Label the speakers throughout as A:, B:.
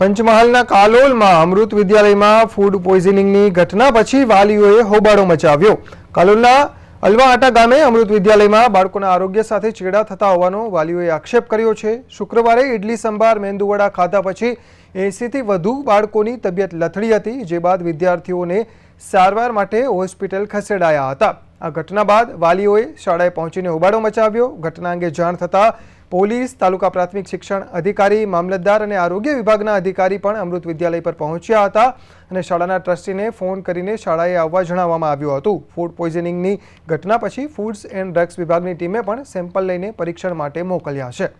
A: પંચમહાલના કાલોલમાં અમૃત વિદ્યાલયમાં ફૂડ પોઈઝનિંગની ઘટના પછી વાલીઓએ હોબાળો મચાવ્યો. કાલોલના અલવાહાટા ગામે અમૃત વિદ્યાલયમાં બાળકોના આરોગ્ય સાથે ચેડા થતા હોવાનો વાલીઓએ આક્ષેપ કર્યો છે. શુક્રવારે ઇડલી સંભાર, મેંદુવડા ખાધા પછી એંસીથી વધુ બાળકોની તબિયત લથડી હતી, જે બાદ વિદ્યાર્થીઓને સારવાર માટે હોસ્પિટલ ખસેડાયા હતા. આ ઘટના બાદ વાલીઓએ શાળાએ પહોંચીને હોબાળો મચાવ્યો. ઘટના અંગે જાણ થતાં પોલીસ, તાલુકા પ્રાથમિક શિક્ષણ અધિકારી, મામલતદાર અને આરોગ્ય વિભાગના અધિકારી પણ અમૃત વિદ્યાલય પર પહોંચ્યા હતા અને શાળાના ટ્રસ્ટીને ફોન કરીને શાળાએ આવવા જણાવવામાં આવ્યું હતું. ફૂડ પોઈઝનિંગની ઘટના પછી ફૂડ્સ એન્ડ ડ્રગ્સ વિભાગની ટીમે પણ સેમ્પલ લઈને પરીક્ષણ માટે મોકલ્યા છે.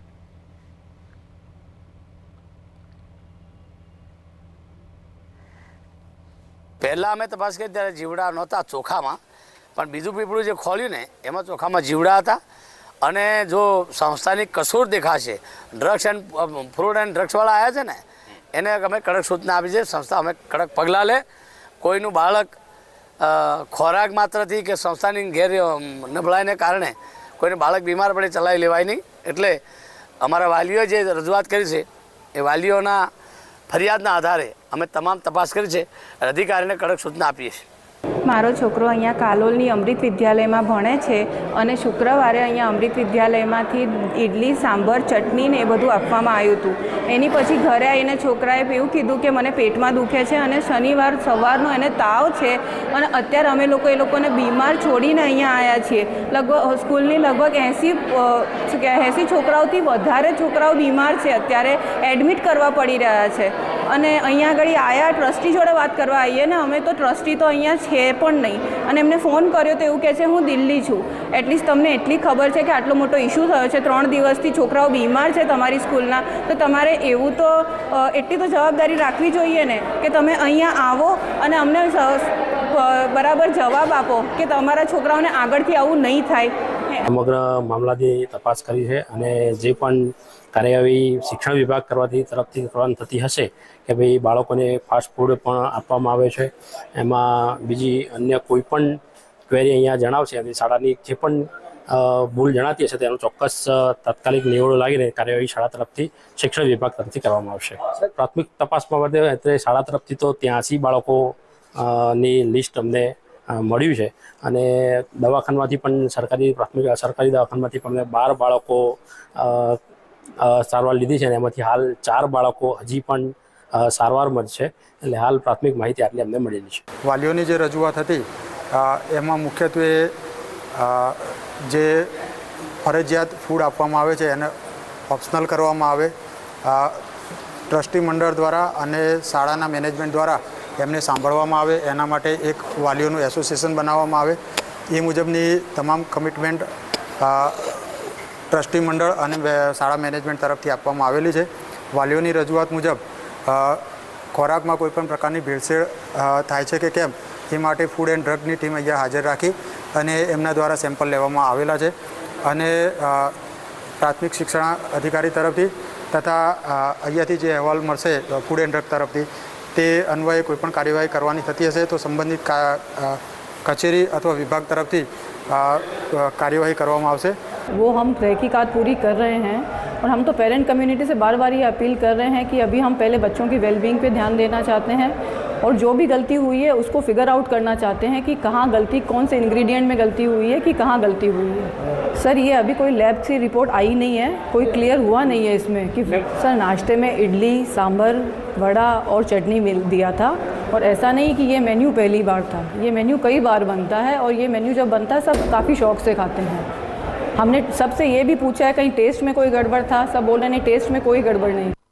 B: પહેલાં અમે તપાસ કરી ત્યારે જીવડા નહોતા ચોખામાં, પણ બીજું પીપળું જે ખોલ્યું ને, એમાં ચોખામાં જીવડા હતા. અને જો સંસ્થાની કસૂર દેખાશે ડ્રગ્સ એન્ડ ફ્રૂટ એન્ડ ડ્રગ્સવાળા આવ્યા છે ને, એને અમે કડક સૂચના આપી છે, સંસ્થા અમે કડક પગલાં લે. કોઈનું બાળક ખોરાક માત્રથી કે સંસ્થાની ઘેર નબળાઈને કારણે કોઈને બાળક બીમાર પડે, ચલાવી લેવાય નહીં. એટલે અમારા વાલીઓએ જે રજૂઆત કરી છે, એ વાલીઓના ફરિયાદના આધારે અમે તમામ તપાસ કરી છે અધિકારીને કડક સૂચના આપીએ છીએ.
C: મારો છોકરો અહીંયા કાલોલની અમૃત વિદ્યાલયમાં ભણે છે અને શુક્રવારે અહીંયા અમૃત વિદ્યાલયમાંથી ઇડલી સાંભર, ચટણી ને એ બધું આપવામાં આવ્યું હતું. એની પછી ઘરે આવીને છોકરાએ એવું કીધું કે મને પેટમાં દુખે છે અને શનિવાર સવારનો એને તાવ છે અને અત્યારે અમે લોકો એ લોકોને બીમાર છોડીને અહીંયા આવ્યા છીએ. લગભગ સ્કૂલની લગભગ એંસી એંસી છોકરાઓથી વધારે છોકરાઓ બીમાર છે અત્યારે એડમિટ કરવા પડી રહ્યા છે. અને અહીંયા આગળ આયા ટ્રસ્ટી જોડે વાત કરવા આવીએ ને, અમે તો ટ્રસ્ટી તો અહીંયા છે પણ નહીં. અને એમને ફોન કર્યો તો એવું કહે છે, હું દિલ્હી છું. એટલીસ્ટ તમને એટલી ખબર છે કે આટલો મોટો ઇશ્યુ થયો છે. ત્રણ દિવસથી છોકરાઓ બીમાર છે તમારી સ્કૂલના. તો તમારે એવું તો એટલી તો જવાબદારી રાખવી જોઈએ ને કે તમે અહીંયા આવો અને અમને બરાબર જવાબ આપો કે તમારા છોકરાઓને આગળથી આવું નહીં થાય.
D: સમગ્ર મામલાની તપાસ કરી છે અને જે પણ કાર્યવાહી શિક્ષણ વિભાગ કરવાથી તરફથી કરવાની થતી હશે કે ભાઈ બાળકોને ફાસ્ટ ફૂડ પણ આપવામાં આવે છે. એમાં બીજી અન્ય કોઈ પણ ક્વેરી અહીંયા જણાવશે અને શાળાની જે પણ ભૂલ જણાતી હશે તેનો ચોક્કસ તાત્કાલિક નિવડો લાગીને કાર્યવાહી શાળા તરફથી, શિક્ષણ વિભાગ તરફથી કરવામાં આવશે. પ્રાથમિક તપાસમાં બાબતે અત્યારે શાળા તરફથી તો ત્યાંસી બાળકો ની લિસ્ટ અમને મળ્યું છે. અને દવાખાનામાંથી પણ સરકારી પ્રાથમિક, સરકારી દવાખાનામાંથી પણ બાર બાળકો સારવાર લીધી છે અને એમાંથી હાલ ચાર બાળકો હજી પણ સારવાર છે. એટલે હાલ પ્રાથમિક માહિતી આટલી અમને મળેલી છે.
E: વાલીઓની જે રજૂઆત હતી એમાં મુખ્યત્વે જે ફરજિયાત ફૂડ આપવામાં આવે છે, એને ઓપ્શનલ કરવામાં આવે. ટ્રસ્ટી મંડળ દ્વારા અને શાળાના મેનેજમેન્ટ દ્વારા એમને સાંભળવામાં આવે, એના માટે એક વાલીઓનું એસોસિએશન બનાવવામાં આવે. એ મુજબની તમામ કમિટમેન્ટ ટ્રસ્ટી મંડળ અને શાળા મેનેજમેન્ટ તરફથી આપવામાં આવેલી છે. વાલીઓની રજૂઆત મુજબ ખોરાકમાં કોઈપણ પ્રકારની ભેળસેળ થાય છે કે કેમ, એ માટે ફૂડ એન્ડ ડ્રગની ટીમ અહીંયા હાજર રાખી અને એમના દ્વારા સેમ્પલ લેવામાં આવેલા છે. અને પ્રાથમિક શિક્ષણ અધિકારી તરફથી તથા અહીંયાથી જે અહેવાલ મળશે ફૂડ એન્ડ ડ્રગ તરફથી તે અન્વયે કોઈપણ કાર્યવાહી કરવાની થતી હશે તો સંબંધિત કા- અ, કચેરી અથવા વિભાગ તરફથી અ, અ, કાર્યવાહી કરવામાં આવશે
F: वो हम तहकीकात पूरी कर रहे हैं और हम तो पेरेंट कम्युनिटी से बार बार ये अपील कर रहे हैं कि अभी हम पहले बच्चों की वेलबींग पे ध्यान देना चाहते हैं और जो भी गलती हुई है उसको फिगर आउट करना चाहते हैं कि कहाँ गलती कौन से इंग्रेडिएंट में गलती हुई है कि कहाँ गलती हुई है। सर ये अभी कोई लैब से रिपोर्ट आई नहीं है कोई क्लियर हुआ नहीं है इसमें कि सर नाश्ते में इडली सांभर वड़ा और चटनी मिल दिया था। और ऐसा नहीं कि ये मेन्यू पहली बार था। ये मेन्यू कई बार बनता है और ये मेन्यू जब बनता है सब काफ़ी शौक से खाते हैं। हमने सबसे ये भी पूछा है कहीं टेस्ट में कोई गड़बड़ था? सब बोल रहे नहीं टेस्ट में कोई गड़बड़ नहीं।